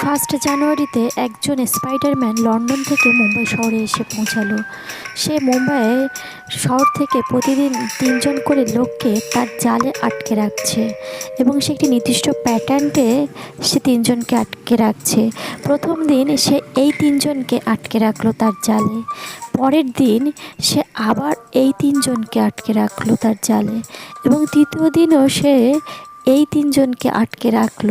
First জানুয়ারিতে একজন Spiderman London থেকে মুম্বাই শহরে এসে পৌঁছালো। সে মুম্বাই শহর থেকে প্রতিদিন তিনজন করে লোককে তার জালে আটকে রাখছে এবং সে একটি নির্দিষ্ট প্যাটার্নকে সে তিনজনকে আটকে রাখছে। প্রথম দিন সে এই তিনজনকে আটকে রাখল তার জালে। পরের দিন সে আবার এই তিনজনকে আটকে রাখল তার জালে এবং তৃতীয় দিনও সে এই তিনজনকে আটকে রাখল।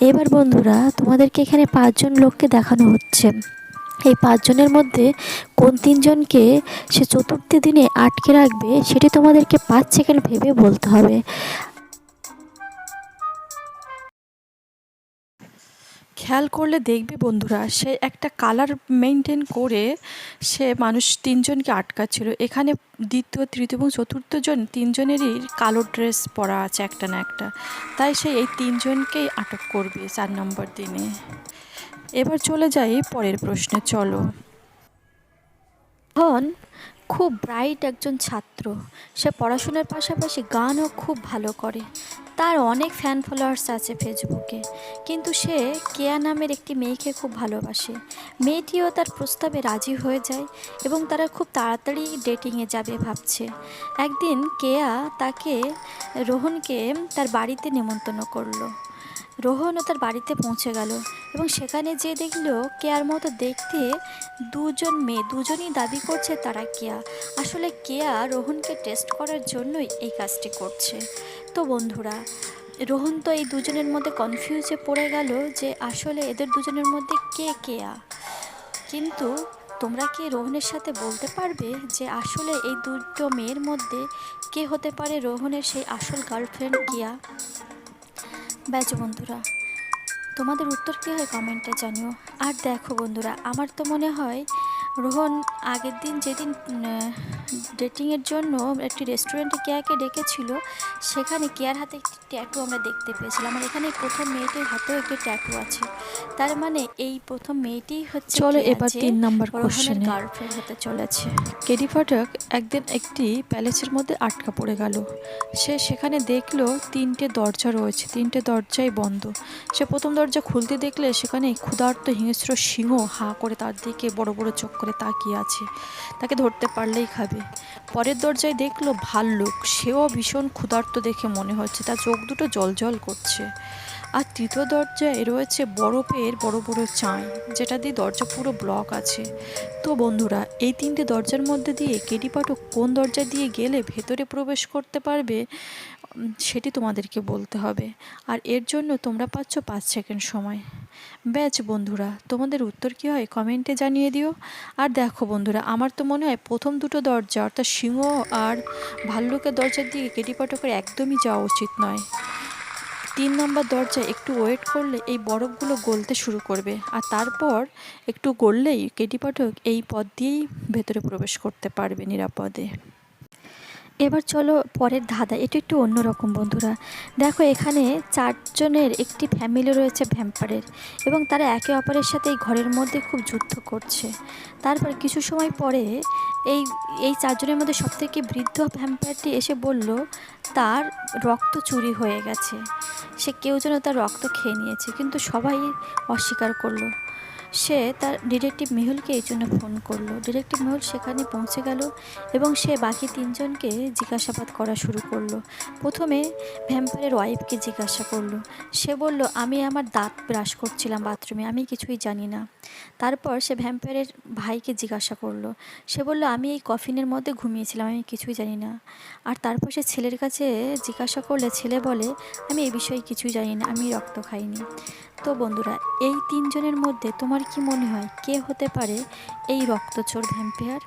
এবার বন্ধুরা, তোমাদেরকে এখানে পাঁচজন লোককে দেখানো হচ্ছে। এই পাঁচজনের মধ্যে কোন তিনজনকে সে চতুর্থ দিনে আটকে রাখবে, সেটি তোমাদেরকে পাঁচ সেকেন্ড ভেবে বলতে হবে। খেয়াল করলে দেখবে বন্ধুরা, সে একটা কালার মেনটেন করে সে মানুষ তিনজনকে আটকাচ্ছিল। এখানে দ্বিতীয়, তৃতীয় এবং চতুর্থ জন, তিনজনেরই কালো ড্রেস পরা আছে একটা না একটা। তাই সে এই তিনজনকেই আটক করবে চার নম্বর দিনে। এবার চলে যাই পরের প্রশ্নে, চলো। খুব ব্রাইট একজন ছাত্র। সে পড়াশোনার পাশাপাশি গানও খুব ভালো করে। তার অনেক ফ্যান ফলোয়ার্স আছে ফেসবুকে কিন্তু সে কেয়া নামের একটি মেয়েকে খুব ভালোবাসে। মেয়েটিও তার প্রস্তাবে রাজি হয়ে যায় এবং তারা খুব তাড়াতাড়ি ডেটিংয়ে যাবে ভাবছে। একদিন কেয়া তাকে রোহনকে তার বাড়িতে নেমন্তন্ন করল। রোহনও তার বাড়িতে পৌঁছে গেল এবং সেখানে যে দেখল কেয়ার মতো দেখতে দুজন মেয়ে, দুজনই দাবি করছে তারা কেয়া। আসলে কেয়া রোহনকে টেস্ট করার জন্যই এই কাজটি করছে। তো বন্ধুরা, রোহন তো এই দুজনের মধ্যে কনফিউজে পড়ে গেল যে আসলে এদের দুজনের মধ্যে কে কেয়া। কিন্তু তোমরা কি রোহনের সাথে বলতে পারবে যে আসলে এই দুটো মেয়ের মধ্যে কে হতে পারে রোহনের সেই আসল গার্লফ্রেন্ড কিয়া? ব্যাচ বন্ধুরা, তোমাদের উত্তর কী হয় কমেন্টে জানিও। আর দেখো বন্ধুরা, আমার তো মনে হয় রোহন আগের দিন যেদিন ডেটিংয়ের জন্য একটি রেস্টুরেন্টে কেয়াকে ডেকেছিল, সেখানে কেয়ার হাতে ট্যাটু আমরা দেখতে পেয়েছিলাম। আর এখানে প্রথম মেয়েটির হাতেও একটি ট্যাটু আছে। তার মানে এই প্রথম মেয়েটি হচ্ছে চলো এবার তিন নম্বর কোশ্চেনে গার্লফ্রেন্ড হতে চলেছে। কেডি ফাটক একদিন একটি প্যালেসের মধ্যে আটকা পড়ে গেল। সে সেখানে দেখল তিনটে দরজা রয়েছে। তিনটে দরজাই বন্ধ। সে প্রথম দরজা খুলতে দেখলে সেখানে ক্ষুধার্ত হিংস্র সিংহ হা করে তার দিকে বড় বড় চোখ করে তাকিয়ে আছে। তাকে ধরতে পারলেই খাবে। পরের দরজায় দেখল ভাল্লুক। সেও ভীষণ ক্ষুধার্ত দেখে মনে হচ্ছে। তার চোখ দুটো জল করছে। আর তৃতীয় দরজায় রয়েছে বরফের বড় বড় চাঁই, যেটা দিয়ে দরজা পুরো ব্লক আছে। তো বন্ধুরা, এই তিনটে দরজার মধ্যে দিয়ে কেডি পাঠক কোন দরজা দিয়ে গেলে ভেতরে প্রবেশ করতে পারবে সেটি তোমাদেরকে বলতে হবে। আর এর জন্য তোমরা পাচ্ছ পাঁচ সেকেন্ড সময়। ব্যাচ বন্ধুরা, তোমাদের উত্তর কী হয় কমেন্টে জানিয়ে দিও। আর দেখো বন্ধুরা, আমার তো মনে হয় প্রথম দুটো দরজা, অর্থাৎ সিংহ আর ভাল্লুকের দরজার দিকে কেটি পাঠকের একদমই যাওয়া উচিত নয়। তিন নম্বর দরজায় একটু ওয়েট করলে এই বরফগুলো গলতে শুরু করবে। আর তারপর একটু গললেই কেটি পাঠক এই পথ দিয়েই ভেতরে প্রবেশ করতে পারবে নিরাপদে। এবার চলো পরের ধাঁধা, এটা একটু অন্যরকম বন্ধুরা। দেখো এখানে চারজনের একটি ফ্যামিলি রয়েছে ভ্যাম্পারের এবং তারা একে অপরের সাথে এই ঘরের মধ্যে খুব যুদ্ধ করছে। তারপর কিছু সময় পরে এই এই চারজনের মধ্যে সবথেকে বৃদ্ধ ভ্যাম্পায়ারটি এসে বলল, তার রক্ত চুরি হয়ে গেছে। সে কেউ যেন তার রক্ত খেয়ে নিয়েছে। কিন্তু সবাই অস্বীকার করল। সে তার ডিটেকটিভ মেহুলকে এই জন্য ফোন করল। ডিটেকটিভ মেহুল সেখানে পৌঁছে গেল এবং সে বাকি তিনজনকে জিজ্ঞাসাবাদ করা শুরু করল। প্রথমে ভ্যাম্পায়ারের ওয়াইফকে জিজ্ঞাসা করল। সে বলল, আমি আমার দাঁত ব্রাশ করছিলাম বাথরুমে, আমি কিছুই জানি না। তারপর সে ভ্যাম্পায়ারের ভাইকে জিজ্ঞাসা করল। সে বলল, আমি এই কফিনের মধ্যে ঘুমিয়েছিলাম, আমি কিছুই জানি না। আর তারপর সে ছেলের কাছে জিজ্ঞাসা করলে, ছেলে বলে, আমি এই বিষয়ে কিছুই জানি না, আমি রক্ত খাইনি। তো বন্ধুরা, এই তিনজনের মধ্যে তোমার কি মনে হয় কে হতে পারে এই রক্তচোর ভ্যাম্পায়ার?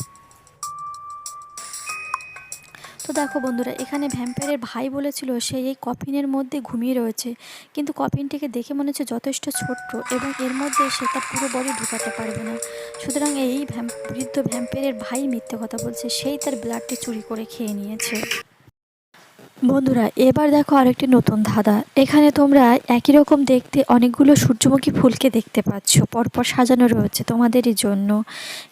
তো দেখো বন্ধুরা, এখানে ভ্যাম্পায়ারের ভাই বলেছিল সে এই কফিনের মধ্যে ঘুমিয়ে রয়েছে। কিন্তু কফিনটিকে দেখে মনে হচ্ছে যথেষ্ট ছোট্ট এবং এর মধ্যে সে তার পুরো বডি ঢুকাতে পারবে না। সুতরাং এই বৃদ্ধ ভ্যাম্পায়ারের ভাই মিথ্যে কথা বলছে, সেই তার ব্লাডটি চুরি করে খেয়ে নিয়েছে। বন্ধুরা, এবার দেখো আরেকটি নতুন ধাঁধা। এখানে তোমরা একই রকম দেখতে অনেকগুলো সূর্যমুখী ফুলকে দেখতে পাচ্ছ। পরপর সাজানো রয়েছে তোমাদেরই জন্য।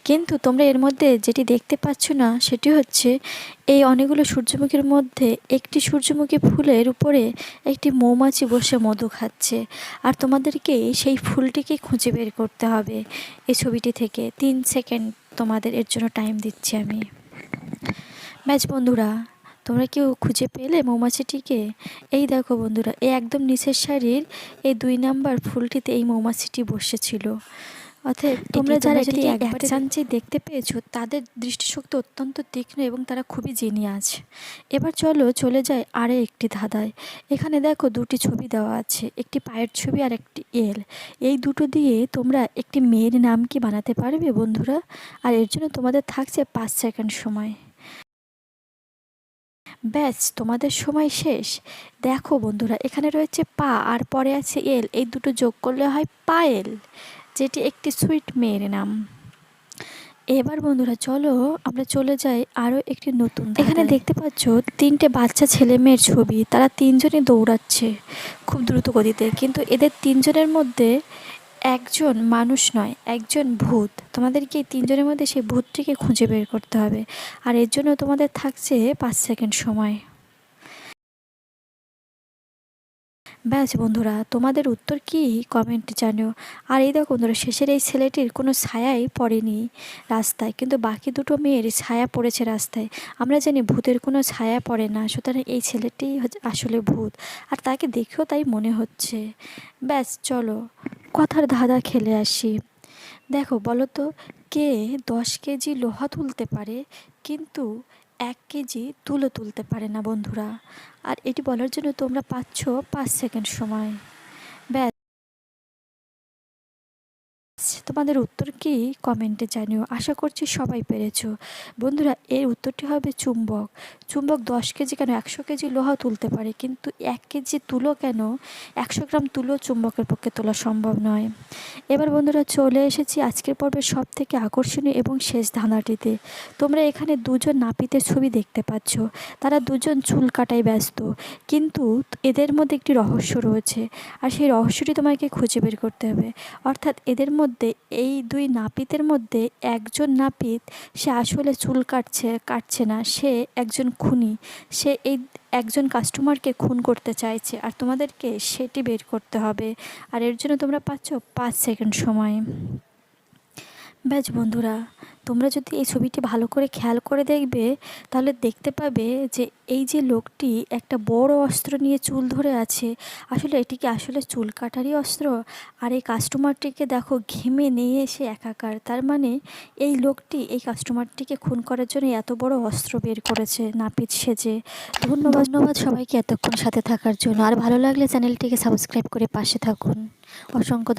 কিন্তু তোমরা এর মধ্যে যেটি দেখতে পাচ্ছ না, সেটি হচ্ছে এই অনেকগুলো সূর্যমুখীর মধ্যে একটি সূর্যমুখী ফুলের উপরে একটি মৌমাছি বসে মধু খাচ্ছে। আর তোমাদেরকে সেই ফুলটিকে খুঁজে বের করতে হবে এই ছবিটি থেকে। তিন সেকেন্ড তোমাদের এর জন্য টাইম দিচ্ছি আমি। ম্যাচ বন্ধুরা তোমরা কেউ খুঁজে পেলে মৌমাছিটিকে? এই দেখো বন্ধুরা এই একদম নিচের শাড়ির এই দুই নাম্বার ফুলটিতে এই মৌমাছিটি বসেছিল। অতএব তোমরা যারা একবার চান্সেই দেখতে পেয়েছ তাদের দৃষ্টিশক্তি অত্যন্ত তীক্ষ্ণ এবং তারা খুবই জিনিয়াস এবার চলো চলে যায় আরে একটি ধাঁধায়। এখানে দেখো দুটি ছবি দেওয়া আছে একটি পায়ের ছবি আর একটি এল। এই দুটো দিয়ে তোমরা একটি মেয়ের নাম কি বানাতে পারবে বন্ধুরা? আর এর জন্য তোমাদের থাকছে পাঁচ সেকেন্ড সময়। ব্যাস, তোমাদের সময় শেষ। দেখো বন্ধুরা, এখানে রয়েছে পা আর পরে আছে এল। এই দুটো যোগ করলে হয় পায়েল, যেটি একটি সুইট মেয়ের নাম। এবার বন্ধুরা, চলো আমরা চলে যাই আরও একটি নতুন এখানে দেখতে পাচ্ছ তিনটে বাচ্চা ছেলে মেয়ের ছবি। তারা তিনজনই দৌড়াচ্ছে খুব দ্রুত গতিতে। কিন্তু এদের তিনজনের মধ্যে একজন মানুষ নয়, একজন ভূত। তোমাদেরকে তিনজনের মধ্যে সেই ভূতটিকে খুঁজে বের করতে হবে। আর এর জন্য তোমাদের থাকছে পাঁচ সেকেন্ড সময়। ব্যাস বন্ধুরা, তোমাদের উত্তর কি? কমেন্টে জানিও। আর এই দেখো বন্ধুরা, শেষের এই ছেলেটির কোনো ছায়াই পড়েনি রাস্তায়, কিন্তু বাকি দুটো মেয়ের ছায়া পড়েছে রাস্তায়। আমরা জানি ভূতের কোনো ছায়া পড়ে না, সুতরাং এই ছেলেটি আসলে ভূত। আর তাকে দেখেও তাই মনে হচ্ছে। ব্যাস, চলো। কথার ধাঁধা খেলে আসি। দেখো বলো তো কে দশ কেজি লোহা তুলতে পারে, কিন্তু এক কেজি তুলো তুলতে পারে না বন্ধুরা। আর এটি বলার জন্য তোমরা পাচ্ছ পাঁচ সেকেন্ড সময়। তোমাদের উত্তর কি কমেন্টে জানিও। আশা করছি সবাই পেরেছ। বন্ধুরা, এর উত্তরটি হবে চুম্বক। চুম্বক দশ কেজি কেন? একশো কেজি লোহা তুলতে পারে, কিন্তু এক কেজি তুলো কেন? একশো গ্রাম তুলো চুম্বকের পক্ষে তোলা সম্ভব নয়। এবার বন্ধুরা চলে এসেছি আজকের পর্বের সব থেকে আকর্ষণীয় এবং শেষ ধাঁধাটিতে। তোমরা এখানে দুজন নাপিতের ছবি দেখতে পাচ্ছ। তারা দুজন চুল কাটায় ব্যস্ত। কিন্তু এদের মধ্যে একটি রহস্য রয়েছে। আর সেই রহস্যটি তোমাকে খুঁজে বের করতে হবে। অর্থাৎ এদের মধ্যে, এই দুই নাপিতের মধ্যে একজন নাপিত, সে আসলে চুল কাটছে কাটছে না। সে একজন খুনি। সে এই একজন কাস্টমারকে খুন করতে চাইছে আর তোমাদেরকে সেটি বের করতে হবে। আর এর জন্য তোমরা পাচ্ছ পাঁচ সেকেন্ড সময়। ব্যাচ বন্ধুরা, তোমরা যদি এই ছবিটি ভালো করে খেয়াল করে দেখবে, তাহলে দেখতে পাবে যে এই যে লোকটি একটা বড় অস্ত্র নিয়ে চুল ধরে আছে। আসলে এটি কি আসলে চুল কাটারই অস্ত্র? আর এই কাস্টমারটিকে দেখো ঘেমে নিয়ে এসে একাকার। তার মানে এই লোকটি এই কাস্টমারটিকে খুন করার জন্য এত বড় অস্ত্র বের করেছে নাপিত সেজে। ধন্যবাদ। ধন্যবাদ সবাইকে এতক্ষণ সাথে থাকার জন্য। আর ভালো লাগলে চ্যানেলটিকে সাবস্ক্রাইব করে পাশে থাকুন। অসংখ্য